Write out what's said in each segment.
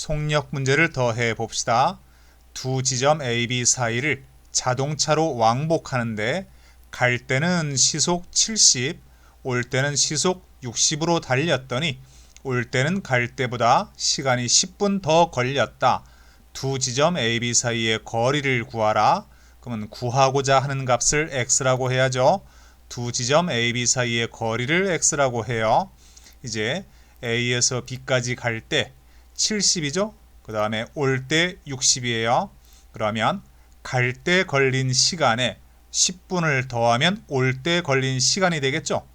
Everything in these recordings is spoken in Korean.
속력 문제를 더해 봅시다. 두 지점 A, B 사이를 자동차로 왕복하는데 갈 때는 시속 70, 올 때는 시속 60으로 달렸더니 올 때는 갈 때보다 시간이 10분 더 걸렸다. 두 지점 A, B 사이의 거리를 구하라. 그러면 구하고자 하는 값을 x라고 해야죠. 두 지점 A, B 사이의 거리를 x라고 해요. 이제 A에서 B까지 갈 때 70이죠. 그 다음에 올 때 60이에요. 그러면 갈 때 걸린 시간에 10분을 더하면 올 때 걸린 시간이 되겠죠.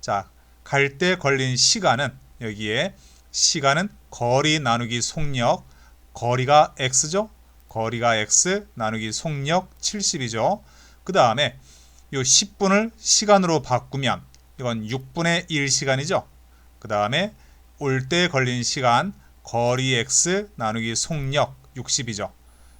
자, 갈 때 걸린 시간은 여기에 시간은 거리 나누기 속력, 거리가 x죠. 거리가 x 나누기 속력 70이죠. 그 다음에 이 10분을 시간으로 바꾸면 이건 6분의 1 시간이죠. 그 다음에 올 때 걸린 시간 거리 x 나누기 속력 60이죠.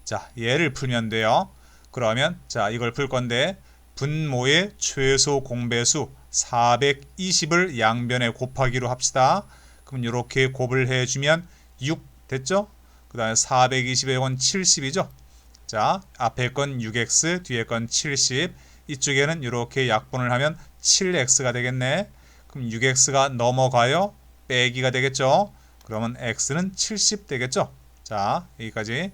자, 얘를 풀면 돼요. 그러면 자, 이걸 풀 건데 분모의 최소 공배수 420을 양변에 곱하기로 합시다. 그럼 이렇게 곱을 해주면 6 됐죠? 그 다음에 420의 건 70이죠? 자, 앞에 건 6x, 뒤에 건 70. 이쪽에는 이렇게 약분을 하면 7x가 되겠네. 그럼 6x가 넘어가요. 빼기가 되겠죠? 그러면 x는 70 되겠죠? 자, 여기까지.